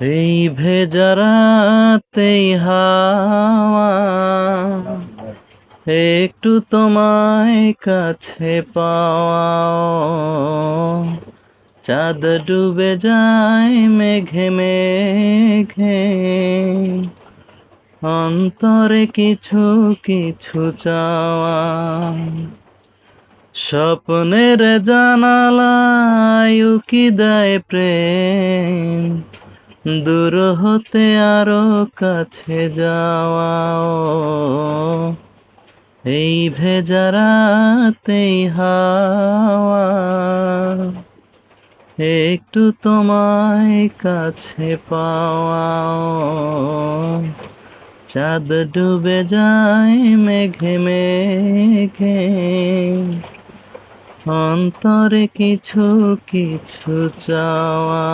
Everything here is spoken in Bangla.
এই ভেজারাতেই হাওয়া। একটু তোমায় কাছে পাওয়া চাঁদ ডুবে যায় মেঘে মেঘে। অন্তরে কিছু কিছু চাওয়া। স্বপ্নের জানালায় উকি দেয় প্রেম। দূর হতে আরও কাছে যাওয়া এই ভেজারাতেই হাওয়া। একটু তোমায় কাছে পাওয়া চাঁদ ডুবে যায় মেঘে মেঘে। অন্তরে কিছু কিছু চাওয়া